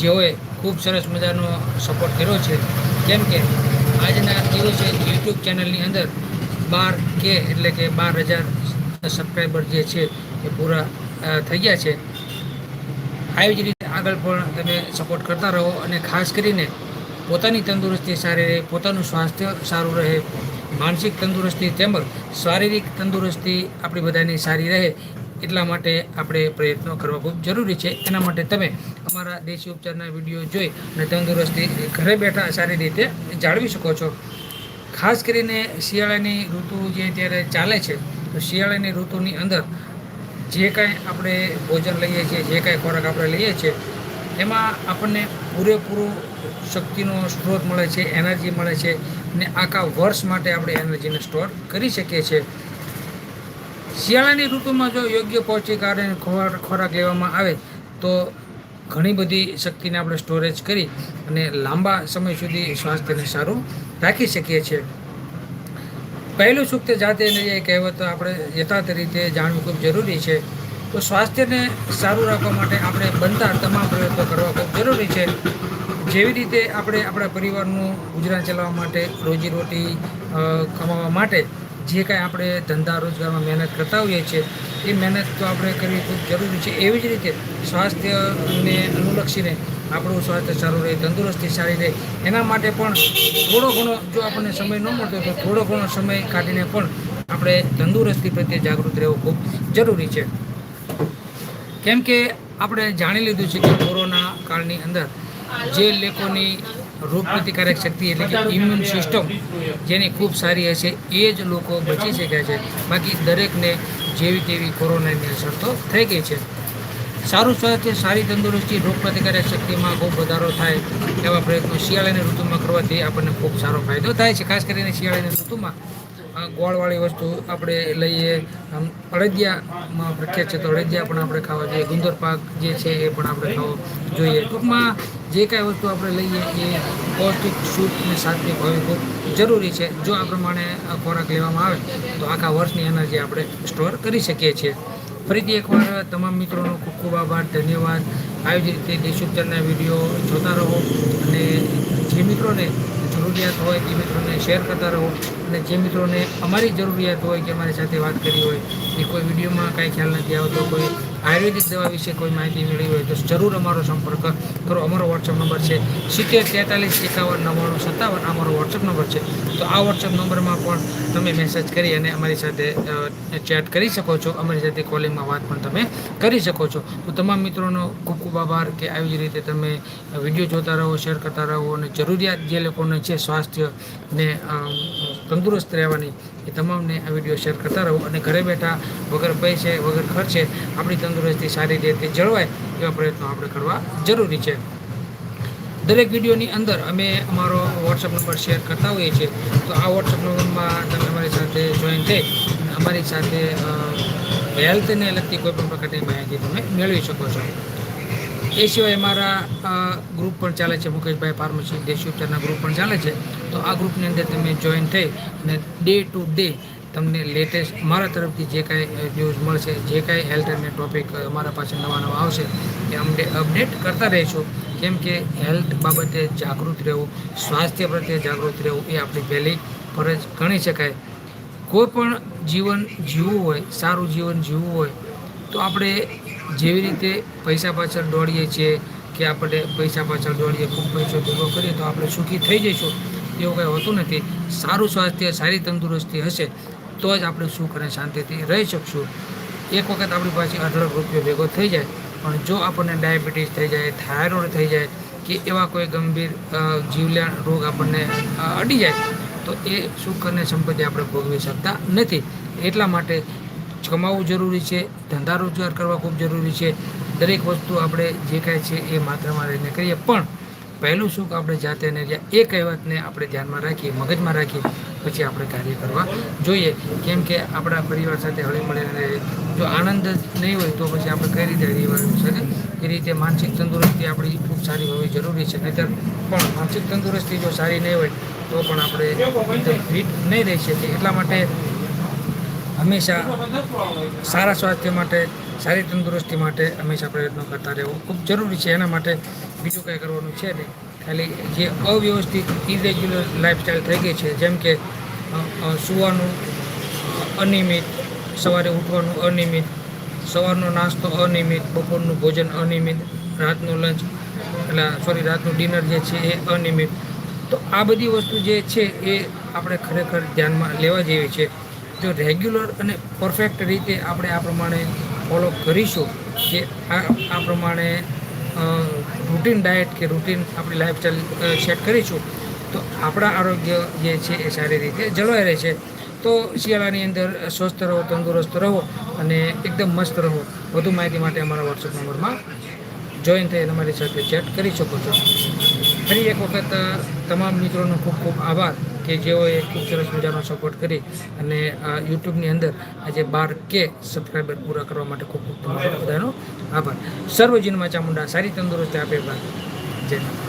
જેઓએ ખૂબ સરસ મજાનો સપોર્ટ કર્યો છે. કેમ કે આજના દિવસે યુટ્યુબ ચેનલની અંદર બાર કે એટલે કે બાર હજાર સબસ્ક્રાઈબર જે છે એ પૂરા થઈ ગયા છે. આવી જ રીતે આગળ પણ તમે સપોર્ટ કરતા રહો અને ખાસ કરીને પોતાની તંદુરસ્તી સારી રહે, પોતાનું સ્વાસ્થ્ય સારું રહે, માનસિક તંદુરસ્તી તેમજ શારીરિક તંદુરસ્તી આપણી બધાની સારી રહે એટલા માટે આપણે પ્રયત્નો કરવા ખૂબ જરૂરી છે. એના માટે તમે અમારા દેશી ઉપચારના વીડિયો જોઈ અને તંદુરસ્તી ઘરે બેઠા સારી રીતે જાળવી શકો છો. ખાસ કરીને શિયાળાની ઋતુ જે અત્યારે ચાલે છે, તો શિયાળાની ઋતુની અંદર જે કાંઈ આપણે ભોજન લઈએ છીએ, જે કાંઈ ખોરાક આપણે લઈએ છીએ, એમાં આપણને પૂરેપૂરો શક્તિનો સ્ત્રોત મળે છે, એનર્જી મળે છે અને આખા વર્ષ માટે આપણે એનર્જીને સ્ટોર કરી શકીએ છીએ. શિયાળાની ઋતુમાં જો યોગ્ય પૌષ્ટિક આહાર ખોરાક ખોરાક લેવામાં આવે, તો ઘણી બધી શક્તિને આપણે સ્ટોરેજ કરી અને લાંબા સમય સુધી સ્વાસ્થ્યને સારું રાખી શકીએ છીએ. પહેલું સૂક્ત જાતે નહીં કહેવત આપણે યથાર્થ રીતે જાણવું ખૂબ જરૂરી છે. તો સ્વાસ્થ્યને સારું રાખવા માટે આપણે બનતા તમામ પ્રયત્નો કરવા ખૂબ જરૂરી છે. જેવી રીતે આપણે આપણા પરિવારનું ગુજરાન ચલાવવા માટે રોજીરોટી કમાવા માટે જે કાંઈ આપણે ધંધા, રોજગારમાં મહેનત કરતા હોઈએ છીએ, એ મહેનત તો આપણે કરવી ખૂબ જરૂરી છે. એવી જ રીતે સ્વાસ્થ્યને અનુલક્ષીને આપણું સ્વાસ્થ્ય સારું રહે, તંદુરસ્તી સારી રહે, એના માટે પણ થોડો ઘણો જો આપણને સમય ન મળતો તો થોડો ઘણો સમય કાઢીને પણ આપણે તંદુરસ્તી પ્રત્યે જાગૃત રહેવું ખૂબ જરૂરી છે. કેમ કે આપણે જાણી લીધું છે કે કોરોના કાળની અંદર જે લોકોની રોગ પ્રતિકારક શક્તિ એટલે કે ઇમ્યુન સિસ્ટમ જેની ખૂબ સારી હશે એ જ લોકો બચી શક્યા છે. બાકી દરેકને જેવી તેવી કોરોનાની અસર તો થઈ ગઈ છે. સારું સ્વાસ્થ્ય, સારી તંદુરસ્તી રોગ પ્રતિકારક શક્તિમાં ખૂબ વધારો થાય એવા પ્રયત્નો શિયાળાની ઋતુમાં કરવાથી આપણને ખૂબ સારો ફાયદો થાય છે. ખાસ કરીને શિયાળાની ઋતુમાં ગોળવાળી વસ્તુ આપણે લઈએ. આમ અળદિયામાં પ્રખ્યાત છે તો અળદિયા પણ આપણે ખાવા જોઈએ. ગુંદર પાક જે છે એ પણ આપણે ખાવો જોઈએ. ટૂંકમાં જે કાંઈ વસ્તુ આપણે લઈએ એ પૌષ્ટિક શુદ્ધ અને સાત્વિક હોવી ખૂબ જરૂરી છે. જો આ પ્રમાણે આ ખોરાક લેવામાં આવે તો આખા વર્ષની એનર્જી આપણે સ્ટોર કરી શકીએ છીએ. ફરીથી એકવાર તમામ મિત્રોનો ખૂબ ખૂબ આભાર, ધન્યવાદ. આવી જ રીતે દેશોપચારના વીડિયો જોતા રહો અને જે મિત્રોને જરૂરિયાત હોય એ મિત્રોને શેર કરતા રહો અને જે મિત્રોને અમારી જરૂરિયાત હોય કે અમારી સાથે વાત કરી હોય, એ કોઈ વિડીયોમાં કાંઈ ખ્યાલ નથી આવતો, કોઈ આયુર્વેદિક દવા વિશે કોઈ માહિતી મેળવી હોય તો જરૂર અમારો સંપર્ક કરો. અમારો વોટ્સઅપ નંબર છે સિત્તેર તેતાલીસ, એકાવન, નવ્વાણું, સત્તાવન. અમારો વોટ્સઅપ નંબર છે. તો આ વોટ્સઅપ નંબરમાં પણ તમે મેસેજ કરી અને અમારી સાથે ચેટ કરી શકો છો. અમારી સાથે કોલિંગમાં વાત પણ તમે કરી શકો છો. તો તમામ મિત્રોનો ખૂબ ખૂબ આભાર કે આવી જ રીતે તમે વીડિયો જોતા રહો શેર કરતા રહો અને જરૂરિયાત જે લોકોને છે સ્વાસ્થ્ય ને તંદુરસ્ત રહેવાની એ તમામને આ વીડિયો શેર કરતા રહો અને ઘરે બેઠા વગર પૈસે, વગર ખર્ચે આપણી તંદુરસ્તી સારી રીતે જળવાય એવા પ્રયત્નો આપણે કરવા જરૂરી છે. દરેક વિડીયોની અંદર અમે અમારો વોટ્સઅપ નંબર શેર કરતા હોઈએ છીએ. તો આ વોટ્સઅપ નંબરમાં તમે અમારી સાથે જોઈન થઈ અમારી સાથે હેલ્થને લગતી કોઈપણ પ્રકારની માહિતી તમે મેળવી શકો છો. એ સિવાય મારા ગ્રુપ પણ ચાલે છે, મુકેશભાઈ ફાર્મસી દેશી ઉપચારના ગ્રુપ પણ ચાલે છે. તો આ ગ્રુપની અંદર તમે જોઈન થઈ અને ડે ટુ ડે તમને લેટેસ્ટ મારા તરફથી જે કાંઈ ન્યૂઝ મળશે, જે કાંઈ હેલ્થ અને ટોપિક અમારા પાસે નવા નવા આવશે, એ અમને અપડેટ કરતા રહીશું. કેમ કે હેલ્થ બાબતે જાગૃત રહેવું, સ્વાસ્થ્ય પ્રત્યે જાગૃત રહેવું એ આપણી પહેલી ફરજ ગણી શકાય. કોઈ પણ જીવન જીવવું હોય, સારું જીવન જીવવું હોય, તો આપણે જેવી રીતે પૈસા પાછળ દોડીએ છીએ કે આપણે પૈસા પાછળ દોડીએ ખૂબ પૈસો ભેગો કરીએ તો આપણે સુખી થઈ જઈશું, એવું કંઈ હોતું નથી. સારું સ્વાસ્થ્ય, સારી તંદુરસ્તી હશે, તો જ આપણે સુખ અને શાંતિથી રહી શકશું. એક વખત આપણી પાસે અઢળક રૂપિયો ભેગો થઈ જાય, પણ જો આપણને ડાયાબિટીસ થઈ જાય, થાઇરોઇડ થઈ જાય કે એવા કોઈ ગંભીર જીવલ્યાણ રોગ આપણને અડી જાય, તો એ સુખ અને સંપત્તિ આપણે ભોગવી શકતા નથી. એટલા માટે કમાવવું જરૂરી છે, ધંધા રોજગાર કરવા ખૂબ જરૂરી છે. દરેક વસ્તુ આપણે જે કાંઈ છે એ માત્રામાં રહીને કરીએ. પણ પહેલું સુખ આપણે જાતે ને એ કહેવતને આપણે ધ્યાનમાં રાખીએ, મગજમાં રાખીએ, પછી આપણે કાર્ય કરવા જોઈએ. કેમ કે આપણા પરિવાર સાથે હળી મળીને રહે જો આનંદ જ નહીં હોય તો પછી આપણે કઈ રીતે હળી મળવી શકે એ રીતે માનસિક તંદુરસ્તી આપણી ખૂબ સારી હોવી જરૂરી છે. નહીંતર પણ માનસિક તંદુરસ્તી જો સારી નહીં હોય તો પણ આપણે ફિટ નહીં રહી શકીએ. એટલા માટે હંમેશા સારા સ્વાસ્થ્ય માટે, સારી તંદુરસ્તી માટે હંમેશા પ્રયત્નો કરતા રહેવું ખૂબ જરૂરી છે. એના માટે બીજું કંઈ કરવાનું છે નહીં. ખાલી જે અવ્યવસ્થિત ઇરેગ્યુલર લાઇફસ્ટાઈલ થઈ ગઈ છે, જેમ કે સૂવાનું અનિયમિત, સવારે ઉઠવાનું અનિયમિત, સવારનો નાસ્તો અનિયમિત, બપોરનું ભોજન અનિયમિત, રાતનું લંચ એટલે સોરી રાતનું ડિનર જે છે એ અનિયમિત. તો આ બધી વસ્તુ જે છે એ આપણે ખરેખર ધ્યાનમાં લેવા જેવી છે. જો રેગ્યુલર અને પરફેક્ટ રીતે આપણે આ પ્રમાણે ફોલો કરીશું કે આ આ પ્રમાણે રૂટીન ડાયટ કે રૂટીન આપણી લાઈફસ્ટાઈલ સેટ કરીશું, તો આપણા આરોગ્ય જે છે એ સારી રીતે જળવાઈ રહે છે તો શિયાળાની અંદર સ્વસ્થ રહો, તંદુરસ્ત રહો અને એકદમ મસ્ત રહો. વધુ માહિતી માટે અમારા વોટ્સઅપ નંબરમાં જોઈન થઈ તમારી સાથે ચેટ કરી શકો છો. ફરી એક વખત તમામ મિત્રોનો ખૂબ ખૂબ આભાર કે જેઓએ ખૂબ સરસ મજાનો સપોર્ટ કરી અને આ યુટ્યુબની અંદર આજે બાર કે સબસ્ક્રાઈબર પૂરા કરવા માટે ખૂબ ખૂબ બધાનો આભાર. સર્વજીનમાં ચામુંડા સારી તંદુરસ્તી, આપે બાદ. જય.